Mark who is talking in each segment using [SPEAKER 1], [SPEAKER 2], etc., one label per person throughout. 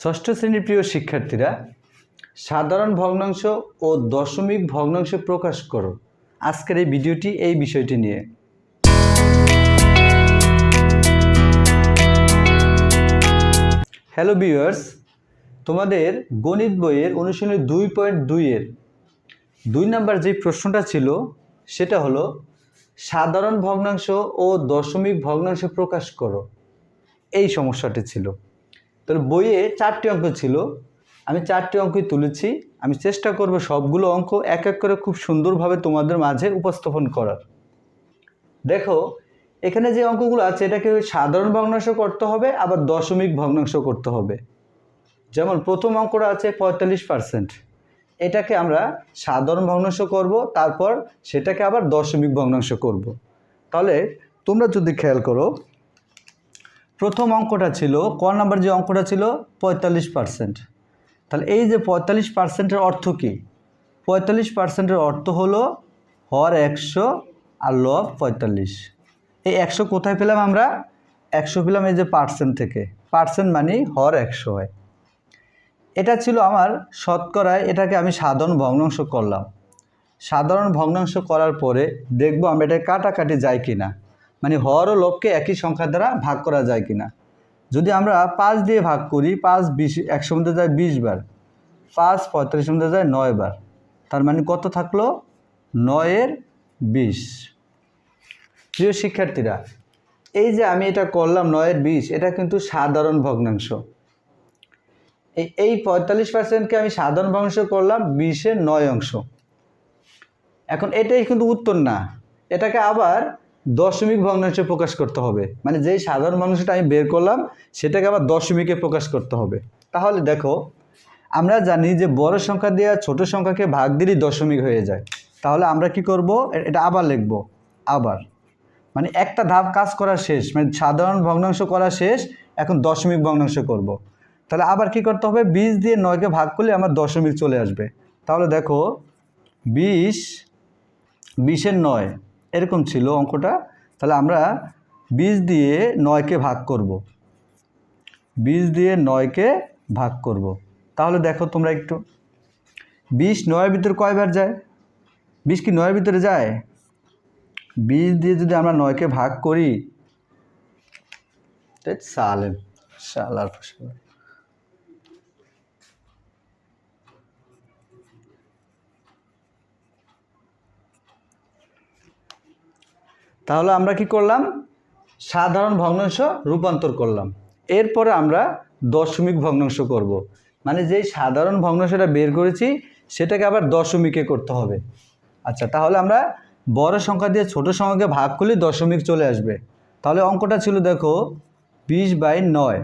[SPEAKER 1] ষষ্ঠ শ্রেণির প্রিয় শিক্ষার্থীরা, সাধারণ ভগ্নাংশ ও দশমিক ভগ্নাংশ প্রকাশ করো। আজকের এই ভিডিওটি এই বিষয়টি নিয়ে। হ্যালো ভিউয়ার্স তোমাদের গণিত বইয়ের অনুশীলনী দুই পয়েন্ট দুইয়ের দুই নাম্বার যে প্রশ্নটা ছিল, সেটা হলো, সাধারণ ভগ্নাংশ ও দশমিক ভগ্নাংশ প্রকাশ করো। এই সমস্যাটি ছিল। তাহলে বইয়ে চারটি অঙ্ক ছিল। আমি চারটি অঙ্কই তুলেছি। আমি চেষ্টা করব সবগুলো অঙ্ক এক এক করে খুব সুন্দরভাবে তোমাদের মাঝে উপস্থাপন করার। দেখো, এখানে যে অঙ্কগুলো আছে, এটাকে সাধারণ ভগ্নাংশ করতে হবে, আবার দশমিক ভগ্নাংশ করতে হবে। যেমন প্রথম অঙ্কটা আছে পঁয়তাল্লিশ পার্সেন্ট এটাকে আমরা সাধারণ ভগ্নাংশ করব, তারপর সেটাকে আবার দশমিক ভগ্নাংশ করব। তাহলে তোমরা যদি খেয়াল করো প্রথম অঙ্কটা ছিল, ক নাম্বার যে অঙ্কটা ছিল, পঁয়তাল্লিশ পার্সেন্ট তাহলে এই যে পঁয়তাল্লিশ পার্সেন্টের অর্থ কী? পঁয়তাল্লিশ পার্সেন্টের অর্থ হলো, হর একশো আর লব পঁয়তাল্লিশ। এই একশো কোথায় পেলাম আমরা? একশো পেলাম এই যে পার্সেন্ট থেকে। পার্সেন্ট মানে হর একশো হয়। এটা ছিল আমার শতকরায়, এটাকে আমি সাধারণ ভগ্নাংশ করলাম। সাধারণ ভগ্নাংশ করার পরে দেখব আমরা এটা কাটাকাটি যায় কি না মানে হর ও লবকে একই সংখ্যা দ্বারা ভাগ করা যায় কি না যদি আমরা পাঁচ দিয়ে ভাগ করি, পাঁচ বিশ, একশো মধ্যে যায় বিশ বার। পাঁচ পঁয়তাল্লিশের মধ্যে যায় নয় বার। তার মানে কত থাকল? নয়ের বিশ। প্রিয় শিক্ষার্থীরা, এই যে আমি এটা করলাম নয়ের বিশ, এটা কিন্তু সাধারণ ভগ্নাংশ। এই পঁয়তাল্লিশ পার্সেন্টকে আমি সাধারণ ভগ্নাংশ করলাম বিশের নয় অংশ। এখন এটাই কিন্তু উত্তর না। এটাকে আবার দশমিক ভগ্নাংশে প্রকাশ করতে হবে। মানে যেই সাধারণ মানুষটা আমি বের করলাম, সেটাকে আবার দশমিকে প্রকাশ করতে হবে। তাহলে দেখো, আমরা জানি যে বড় সংখ্যা দিয়ে ছোট সংখ্যাকে ভাগ দিলেই দশমিক হয়ে যায়। তাহলে আমরা কি করব? এটা আবার লিখব। আবার। মানে একটা ধাপ কাজ করা শেষ। মানে সাধারণ ভগ্নাংশ করা শেষ, এখন দশমিক ভগ্নাংশ করব। তাহলে আবার কি করতে হবে? বিশ দিয়ে নয়কে ভাগ করলে আমার দশমিক চলে আসবে। তাহলে দেখো, বিশ, বিশের নয় এরকম ছিল অঙ্কটা, তাহলে আমরা বিশ দিয়ে নয়কে ভাগ করব। বিশ দিয়ে নয়কে ভাগ করব। তাহলে দেখো তোমরা একটু বিশ নয়ের ভিতরে কয়বার যায় বিশ কি নয়ের ভিতরে যায় বিশ দিয়ে যদি আমরা নয়কে ভাগ করি সালেম সালার ফসল তাহলে আমরা কি করলাম? সাধারণ ভগ্নাংশ রূপান্তর করলাম। এরপরে আমরা দশমিক ভগ্নাংশ করব। মানে যেই সাধারণ ভগ্নাংশটা বের করেছি, সেটাকে আবার দশমিকে করতে হবে। আচ্ছা তাহলে আমরা বড় সংখ্যা দিয়ে ছোট সংখ্যাকে ভাগ করলে দশমিক চলে আসবে। তাহলে অঙ্কটা ছিল দেখো, বিশ বাই নয়।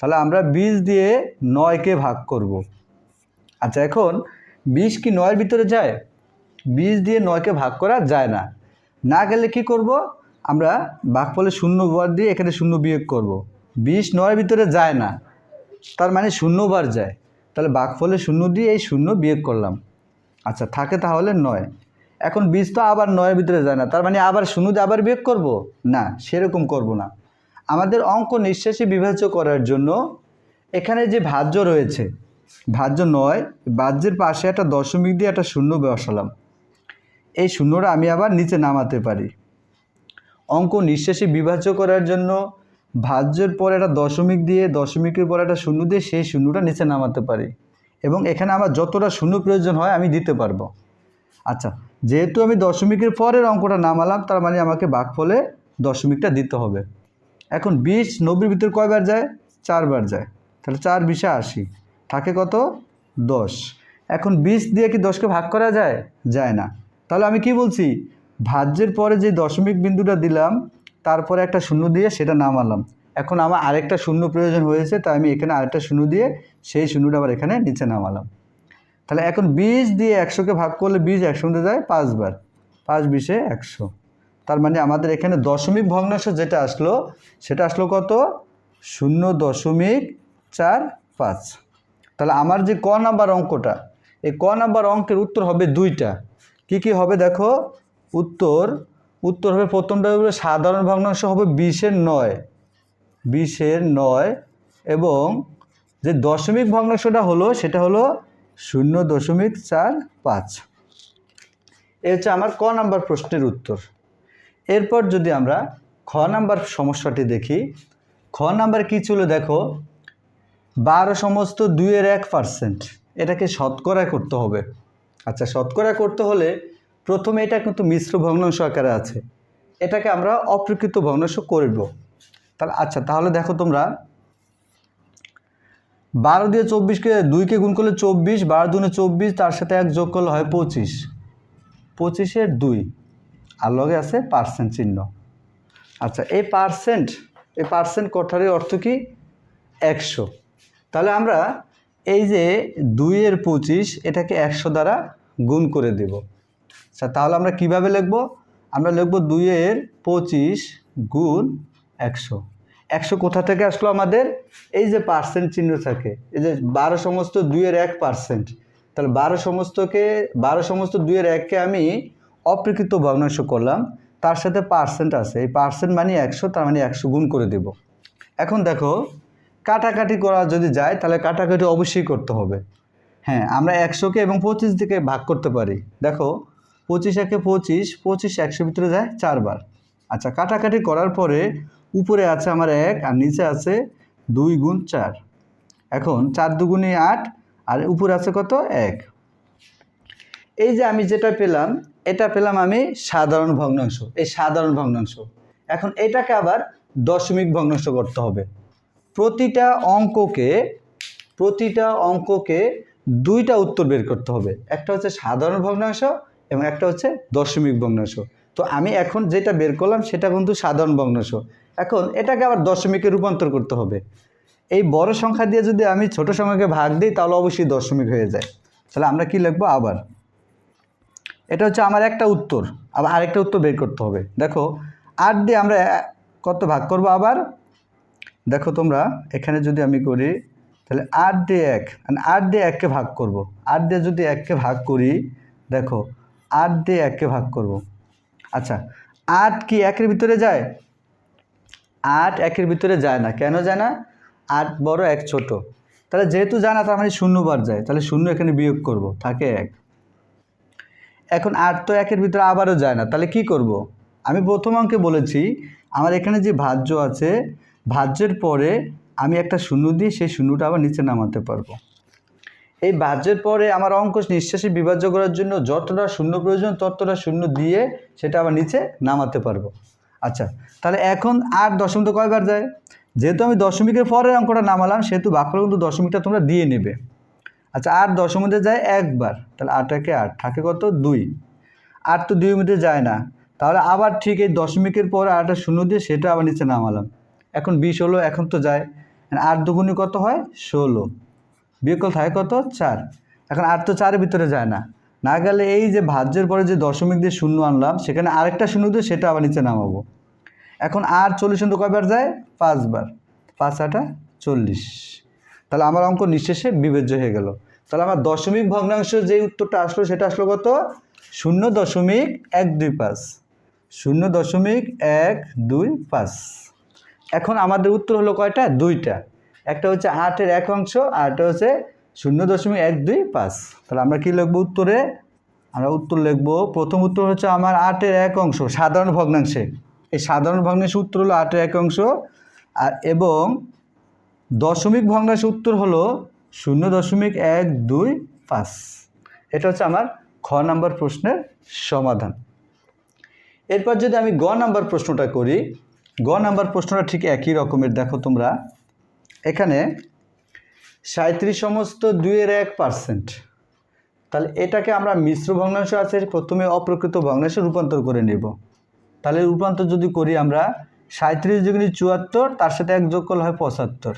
[SPEAKER 1] তাহলে আমরা বিশ দিয়ে নয়কে ভাগ করব। আচ্ছা এখন বিশ কি নয়ের ভিতরে যায়? বিশ দিয়ে নয়কে ভাগ করা যায় না। না গেলে কি করব? আমরা ভাগফলে শূন্য বার দিয়ে এখানে শূন্য বিয়োগ করব। বিশ নয়ের ভিতরে যায় না। তার মানে শূন্য বার যায়। তাহলে ভাগফলে শূন্য দিয়ে এই শূন্য বিয়োগ করলাম। আচ্ছা থাকে তাহলে নয়। এখন বিশ তো আবার নয়ের ভিতরে যায় না। তার মানে আবার শূন্য দিয়ে আবার বিয়োগ করব? না, সেরকম করব না। আমাদের অঙ্ক নিঃশ্বাসে বিভাজ্য করার জন্য এখানে যে ভাজ্য রয়েছে, ভাজ্য নয় ভাজ্যের পাশে একটা দশমিক দিয়ে একটা শূন্য বসালাম। এই শূন্যটা আমি আবার নিচে নামাতে পারি। অঙ্ক নিঃশ্বাসী বিভাজ্য করার জন্য ভাজ্যের পর একটা দশমিক দিয়ে দশমিকের পর একটা শূন্য দিয়ে সেই শূন্যটা নিচে নামাতে পারি। এবং এখানে আমার যতটা শূন্য প্রয়োজন হয় আমি দিতে পারব। আচ্ছা যেহেতু আমি দশমিকের পরের অঙ্কটা নামালাম, তার মানে আমাকে ভাগফলে দশমিকটা দিতে হবে। এখন বিশ নব্বইয়ের ভিতরে কয়বার যায়? চারবার যায়। তাহলে চার বিশে আশি। থাকে কত? দশ। এখন বিশ দিয়ে কি দশকে ভাগ করা যায়? যায় না। তাহলে আমি কি বলছি? ভাজ্যের পরে যে দশমিক বিন্দুটা দিলাম, তারপরে একটা শূন্য দিয়ে সেটা নামালাম। এখন আমার আরেকটা শূন্য প্রয়োজন হয়েছে, তাই আমি এখানে আরেকটা শূন্য দিয়ে সেই শূন্যটা আবার এখানে নিচে নামালাম। তাহলে এখন বিশ দিয়ে একশোকে ভাগ করলে বিশ মধ্যে যায় পাঁচবার পাঁচ বিশে একশো। তার মানে আমাদের এখানে দশমিক ভগ্নাংশ যেটা আসলো, সেটা আসলো কত? শূন্য দশমিক চার পাঁচ। তাহলে আমার যে ক নাম্বার অঙ্কটা, এই ক নাম্বার অঙ্কের উত্তর হবে দুইটা। কি কি হবে দেখো? উত্তর উত্তর হবে প্রথমটা হবে সাধারণ ভগ্নাংশ হবে বিশের নয়। বিশের নয় এবং যে দশমিক ভগ্নাংশটা হলো সেটা হলো শূন্য দশমিক চার পাঁচ। এ হচ্ছে আমার ক নাম্বার প্রশ্নের উত্তর। এরপর যদি আমরা খ নাম্বার সমস্যাটি দেখি, খ নাম্বার কী ছিল দেখো? বারো সমস্ত দুইয়ের এক পার্সেন্ট এটাকে শতকরা করতে হবে। আচ্ছা শতকরা করতে হলে প্রথমে এটা কিন্তু মিশ্র ভগ্নাংশ আকারে আছে। এটাকে আমরা অপ্রকৃত ভগ্নাংশ করব তাহলে আচ্ছা তাহলে দেখো তোমরা, বারো দিয়ে চব্বিশকে দুইকে গুণ করলে চব্বিশ, বারো দুনে চব্বিশ, তার সাথে এক যোগ করলে হয় পঁচিশ। পঁচিশের দুই, আর লগে আছে পার্সেন্ট চিহ্ন। আচ্ছা এই পার্সেন্ট এই পার্সেন্ট কথাটির অর্থ কি? একশো। তাহলে আমরা এই যে দুইয়ের পঁচিশ এটাকে একশো দ্বারা গুণ করে দেব। আচ্ছা তাহলে আমরা কীভাবে লিখব? আমরা লিখব দুইয়ের পঁচিশ গুণ একশো। একশো কোথা থেকে আসলো আমাদের? এই যে পার্সেন্ট চিহ্ন থাকে, এই যে বারো সমস্ত দুইয়ের এক পার্সেন্ট, তাহলে বারো সমস্তকে, বারো সমস্ত দুইয়ের এককে আমি অপ্রকৃত ভগ্নাংশ করলাম, তার সাথে পার্সেন্ট আছে, এই পার্সেন্ট মানে একশো, তার মানে একশো গুণ করে দেব। এখন দেখো কাটাকাটি করা যদি যায়, তাহলে কাটাকাটি অবশ্যই করতে হবে। হ্যাঁ আমরা একশোকে এবং পঁচিশ দিকে ভাগ করতে পারি। দেখো, পঁচিশ একে পঁচিশ পঁচিশ একশো ভিতরে যায় চারবার। আচ্ছা কাটাকাটি করার পরে উপরে আছে আমার এক, আর নিচে আছে দুই গুণ চার। এখন চার দুগুণে আট, আর উপরে আছে কত? এক। এই যে আমি যেটা পেলাম, এটা পেলাম আমি সাধারণ ভগ্নাংশ। এই সাধারণ ভগ্নাংশ। এখন এটাকে আবার দশমিক ভগ্নাংশ করতে হবে। প্রতিটা অঙ্ককে প্রতিটা অঙ্ককে দুইটা উত্তর বের করতে হবে। একটা হচ্ছে সাধারণ ভগ্নাংশ এবং একটা হচ্ছে দশমিক ভগ্নাংশ। তো আমি এখন যেটা বের করলাম সেটা কিন্তু সাধারণ ভগ্নাংশ। এখন এটাকে আবার দশমিকে রূপান্তর করতে হবে। এই বড় সংখ্যা দিয়ে যদি আমি ছোট সংখ্যাকে ভাগ দিই, তাহলে অবশ্যই দশমিক হয়ে যায়। তাহলে আমরা কি লিখব আবার? এটা হচ্ছে আমার একটা উত্তর। আবার আরেকটা উত্তর বের করতে হবে। দেখো, আট দিয়ে আমরা কত ভাগ করব আবার? দেখো তোমরা, এখানে যদি আমি করি, তাহলে আট দিয়ে এক মানে আট দিয়ে এককে ভাগ করব। আট দিয়ে যদি এককে ভাগ করি, দেখো, আট দিয়ে এককে ভাগ করব। আচ্ছা আট কি একের ভিতরে যায়? আট একের ভিতরে যায় না। কেন যায় না? আট বড় এক ছোট। তাহলে যেহেতু যায় না, তার মানে শূন্যবার যায়। তাহলে শূন্য এখানে বিয়োগ করব, থাকে এক। এখন আট তো একের ভিতরে আবারও যায় না। তাহলে কি করব। আমি প্রথম অঙ্কে বলেছি, আমার এখানে যে ভাজ্য আছে ভাজ্যের পরে আমি একটা শূন্য দিয়ে সেই শূন্যটা আবার নিচে নামাতে পারব। এই ভাজ্যের পরে আমার অঙ্ক নিঃশ্বাসে বিভাজ্য করার জন্য যতটা শূন্য প্রয়োজন, ততটা শূন্য দিয়ে সেটা আবার নিচে নামাতে পারব। আচ্ছা তাহলে এখন আট দশমিক তো কয়বার যায়? যেহেতু আমি দশমিকের পরের অঙ্কটা নামালাম, সেহেতু বাক্যটা কিন্তু দশমিকটা তোমরা দিয়ে নেবে। আচ্ছা আট দশের মধ্যে যায় একবার তাহলে আট একে আট, থাকে কত? দুই। আট তো দুই মধ্যে যায় না। তাহলে আবার ঠিক এই দশমিকের পর আটটা শূন্য দিয়ে সেটা আবার নিচে নামালাম। এখন বিশ হলো, এখন তো যায়। আট দুগুণি কত হয়? ষোলো। বিয়োগফল থাকে কত? চার। এখন আট তো চারের ভিতরে যায় না। না গেলে এই যে ভাজ্যের পরে যে দশমিক দিয়ে শূন্য আনলাম, সেখানে আরেকটা শূন্য দিয়ে সেটা আবার নিচে নামাবো। এখন আর চল্লিশ কিন্তু কয়বার যায়? পাঁচবার। পাঁচ, আটা চল্লিশ। তাহলে আমার অঙ্ক নিঃশেষে বিবেচ্য হয়ে গেল। তাহলে আমার দশমিক ভগ্নাংশ যে উত্তরটা আসলো, সেটা আসলো কত? শূন্য দশমিক এক দুই পাঁচ। শূন্য দশমিক এক দুই পাঁচ। এখন আমাদের উত্তর হলো কয়টা? দুইটা। একটা হচ্ছে আটের এক অংশ আর একটা হচ্ছে শূন্য দশমিক এক দুই পাঁচ। তাহলে আমরা কি লিখব উত্তরে? আমরা উত্তর লিখব, প্রথম উত্তর হচ্ছে আমার আটের এক অংশ, সাধারণ ভগ্নাংশে। এই সাধারণ ভগ্নাংশের উত্তর হলো আটের এক অংশ, আর এবং দশমিক ভগ্নাংশ উত্তর হলো শূন্য দশমিক এক দুই পাঁচ। এটা হচ্ছে আমার খ নাম্বার প্রশ্নের সমাধান। এরপর যদি আমি গ নাম্বার প্রশ্নটা করি গ নাম্বার প্রশ্নটা ঠিক একই রকমের। দেখো তোমরা। এখানে সাঁত্রিশ সমস্ত দুইয়ের এক পার্সেন্ট। তাহলে এটাকে আমরা মিশ্র ভগ্নাংশ আছে, প্রথমে অপ্রকৃত ভগ্নাংশে রূপান্তর করে নেব। তাহলে রূপান্তর যদি করি আমরা সাঁত্রিশ দুগুণি চুয়াত্তর, তার সাথে এক যোগ করলে হয় পঁচাত্তর।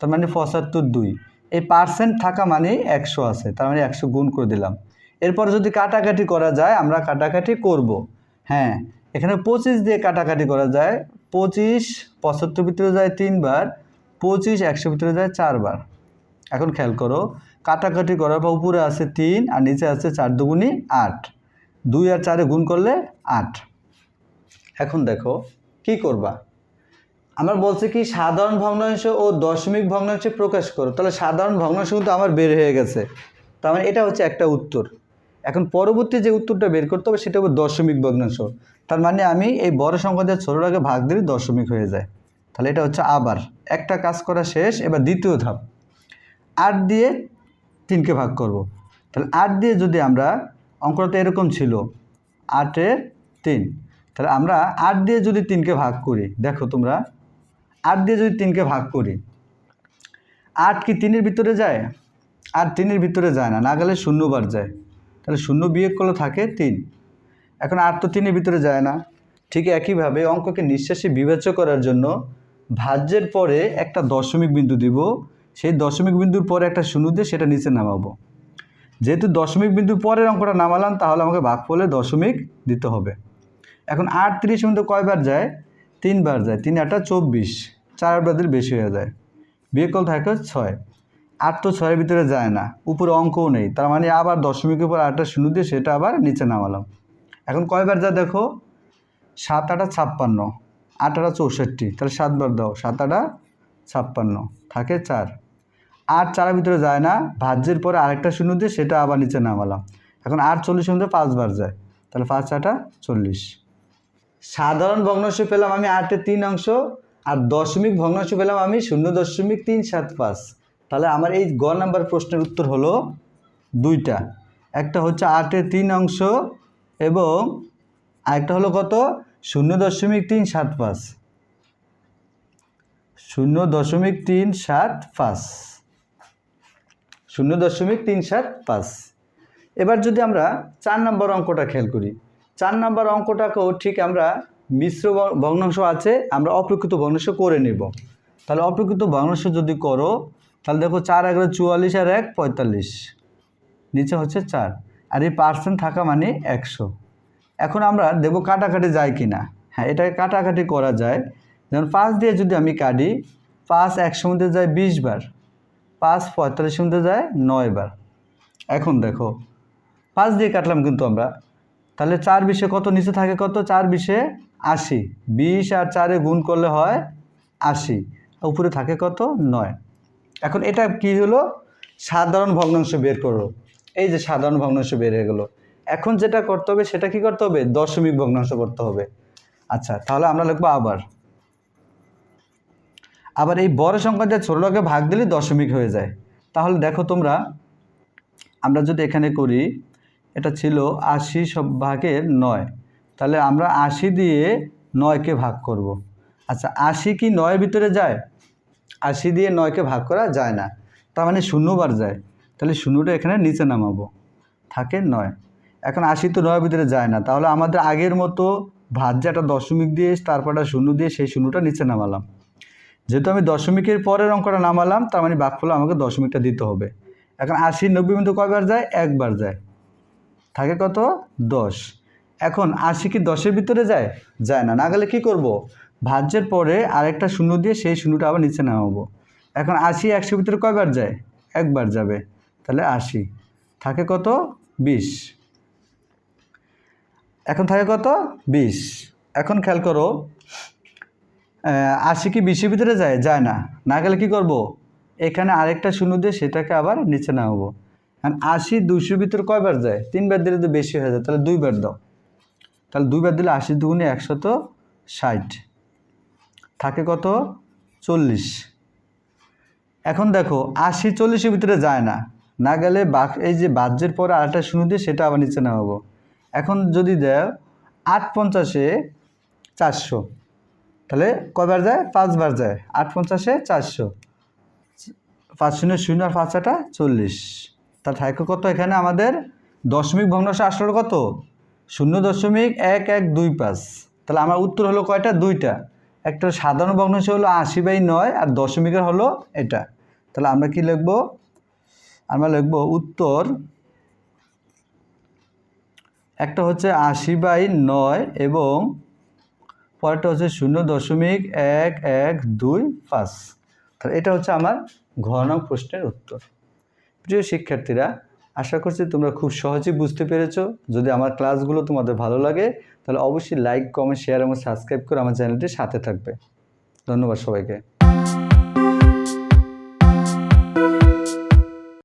[SPEAKER 1] তার মানে পঁচাত্তর দুই। এই পার্সেন্ট থাকা মানেই একশো আছে, তার মানে একশো গুণ করে দিলাম। এরপর যদি কাটাকাটি করা যায়, আমরা কাটাকাটি করব। হ্যাঁ এখানে পঁচিশ দিয়ে কাটাকাটি করা যায় পঁচিশ, পঁচাত্তর ভিতরে যায় তিনবার, পঁচিশ, একশো ভিতরে যায় চারবার। এখন খেয়াল করো, কাটাকাটি করার পর উপরে আছে তিন আর নিচে আছে চার দুগুণি আট। দুই আর চারে গুণ করলে আট। এখন দেখো, কি করবা? আমার বলছে কি, সাধারণ ভগ্নাংশ ও দশমিক ভগ্নাংশে প্রকাশ করো। তাহলে সাধারণ ভগ্নাংশ কিন্তু আমার বের হয়ে গেছে। তার মানে এটা হচ্ছে একটা উত্তর। এখন পরবর্তী যে উত্তরটা বের করতে হবে, সেটা হবে দশমিক ভগ্নাংশ। তার মানে আমি এই বড় সংখ্যা দিয়ে ছোটোটাকে ভাগ দিলে দশমিক হয়ে যায়। তাহলে এটা হচ্ছে আবার। একটা কাজ করা শেষ, এবার দ্বিতীয় ধাপ। আট দিয়ে তিনকে ভাগ করব। তাহলে আট দিয়ে যদি আমরা, অঙ্কটা এরকম ছিল আটের তিন। তাহলে আমরা আট দিয়ে যদি তিনকে ভাগ করি, দেখো তোমরা, আট দিয়ে যদি তিনকে ভাগ করি, আট কি তিনের ভিতরে যায়? আর তিনের ভিতরে যায় না না গেলে শূন্যবার যায়। তাহলে শূন্য বিয়োগ করলে থাকে তিন। এখন আট তো তিনের ভিতরে যায় না। ঠিক একইভাবে অঙ্ককে নিঃশ্বাসে বিবেচ্য করার জন্য ভাজ্যের পরে একটা দশমিক বিন্দু দিব। সেই দশমিক বিন্দুর পরে একটা শূন্য দিয়ে সেটা নিচে নামাবো। যেহেতু দশমিক বিন্দুর পরের অঙ্কটা নামালাম, তাহলে আমাকে ভাগ ফলে দশমিক দিতে হবে। এখন আট তিরিশ মধ্যে কয়বার যায়? তিনবার যায়। তিন আটটা চব্বিশ। চার বার দিলে বেশি হয়ে যায়। বিয়োগফল থাকে ছয়। আট তো ছয়ের ভিতরে যায় না। উপরে অঙ্কও নেই। তার মানে আবার দশমিকের উপর আটটা শূন্য দিয়ে সেটা আবার নিচে নামালাম। এখন কয়বার যা দেখো? সাত আটা ছাপ্পান্ন, আট আটা চৌষট্টি, তাহলে সাতবার দাও, সাত আটা ছাপ্পান্ন, থাকে চার। আট চারের ভিতরে যায় না, ভাজ্যের পরে আরেকটা শূন্য দিয়ে সেটা আবার নিচে নামালাম। এখন আট চল্লিশ মধ্যে পাঁচবার যায়, তাহলে পাঁচ আটা চল্লিশ। সাধারণ ভগ্নাংশ পেলাম আমি আটের তিন অংশ, আর দশমিক ভগ্নাংশ পেলাম আমি শূন্য দশমিক তিন সাত পাঁচ। তাহলে আমার এই গ নাম্বার প্রশ্নের উত্তর হলো দুইটা। একটা হচ্ছে আটের তিন অংশ এবং আরেকটা হলো কত? শূন্য দশমিক তিন সাত পাঁচ। শূন্য দশমিক তিন সাত পাঁচ। শূন্য দশমিক তিন সাত পাঁচ। এবার যদি আমরা চার নম্বর অঙ্কটা খেয়াল করি, চার নম্বর অঙ্কটাকেও ঠিক আমরা মিশ্র ভগ্নাংশ আছে, আমরা অপ্রকৃত ভগ্নাংশ করে নেব। তাহলে অপ্রকৃত ভগ্নাংশ যদি করো, তাহলে দেখো চার এগারো চুয়াল্লিশ আর এক পঁয়তাল্লিশ। নিচে হচ্ছে চার। আর এই পার্সেন্ট থাকা মানে একশো। এখন আমরা দেবো কাটাকাটি যায় কি না হ্যাঁ এটাকে কাটাকাটি করা যায়। যেমন পাঁচ দিয়ে যদি আমি কাটি, পাঁচ একশো মধ্যে যায় বিশ বার। পাঁচ পঁয়তাল্লিশ মধ্যে যায় নয় বার। এখন দেখো, পাঁচ দিয়ে কাটলাম কিন্তু আমরা। তাহলে চার বিশে কত নিচে থাকে কত? চার বিশে আশি। বিশ আর চারে গুণ করলে হয় আশি। উপরে থাকে কত? নয়। এখন এটা কি হলো? সাধারণ ভগ্নাংশ বের করো। এই যে সাধারণ ভগ্নাংশ বের হয়ে গেলো। এখন যেটা করতে হবে, সেটা কি করতে হবে? দশমিক ভগ্নাংশ করতে হবে। আচ্ছা তাহলে আমরা লিখব আবার। আবার এই বড় সংখ্যা দিয়ে ছোটটাকে ভাগ দিলে দশমিক হয়ে যায়। তাহলে দেখো তোমরা, আমরা যদি এখানে করি, এটা ছিল আশি সব ভাগের নয়। তাহলে আমরা আশি দিয়ে নয়কে ভাগ করব। আচ্ছা আশি কি নয়ের ভিতরে যায়? আশি দিয়ে নয়কে ভাগ করা যায় না। তার মানে শূন্যবার যায়। তাহলে শূন্যটা এখানে নিচে নামাবো। থাকে নয়। এখন আশি তো নয়ের ভিতরে যায় না। তাহলে আমাদের আগের মতো ভাজ্যাটা দশমিক দিয়ে তারপরটা শূন্য দিয়ে সেই শূন্যটা নিচে নামালাম। যেহেতু আমি দশমিকের পরের অঙ্কটা নামালাম, তার মানে বাঘফলে আমাকে দশমিকটা দিতে হবে। এখন আশি নব্বই মধ্যে কয়বার যায়? একবার যায়। থাকে কত? দশ। এখন আশি কি দশের ভিতরে যায়? যায় না। না গেলে কী করব? ভাজ্যের পরে আরেকটা শূন্য দিয়ে সেই শূন্যটা আবার নিচে নামাবো। এখন আশি একশোর ভিতরে কয়বার যায়? একবার যাবে। তাহলে আশি। থাকে কত? বিশ। এখন থাকে কত? বিশ। এখন খেয়াল করো আশি কি বিশের ভিতরে যায়? যায় না। না গেলে কী করব? এখানে আরেকটা শূন্য দিয়ে সেটাকে আবার নিচে নামাবো। কারণ আশি দুশোর ভিতরে কয়বার যায়? তিনবার দিলে তো বেশি হয়ে যায়। তাহলে দুইবার দাও। তাহলে দুইবার দিলে আশি দুগুণে একশত ষাট। থাকে কত? চল্লিশ। এখন দেখো, আশি চল্লিশের ভিতরে যায় না। না গেলে বাক, এই যে বাহ্যের পরে আরেকটা শূন্য দিয়ে সেটা আবার নিচে নামাবো। এখন যদি দেয় আট পঞ্চাশে চারশো, তাহলে কয়বার যায়? পাঁচবার যায়। আট পঞ্চাশে চারশো। পাঁচ শূন্য শূন্য আর পাঁচ আটা চল্লিশ। তার থাকে কত এখানে আমাদের? দশমিক ভগ্নাংশ আসলে কত? শূন্য দশমিক এক এক দুই পাঁচ। তাহলে আমার উত্তর হলো কয়টা? দুইটা। একটা সাধারণ ভগ্নাংশ হলো আশি বাই নয় আর দশমিকের হলো এটা। তাহলে আমরা কি লিখব? আমরা লিখব উত্তর একটা হচ্ছে আশি বাই নয় এবং পরেরটা হচ্ছে শূন্য দশমিক এক এক দুই পাঁচ। তাহলে এটা হচ্ছে আমার ঘ নং প্রশ্নের উত্তর। প্রিয় শিক্ষার্থীরা, আশা করছি তোমরা খুব সহজেই বুঝতে পেরেছ। যদি আমার ক্লাসগুলো তোমাদের ভালো লাগে, তাহলে অবশ্যই লাইক, কমেন্ট, শেয়ার এবং সাবস্ক্রাইব করে আমার চ্যানেলটির সাথে থাকবে। ধন্যবাদ সবাইকে।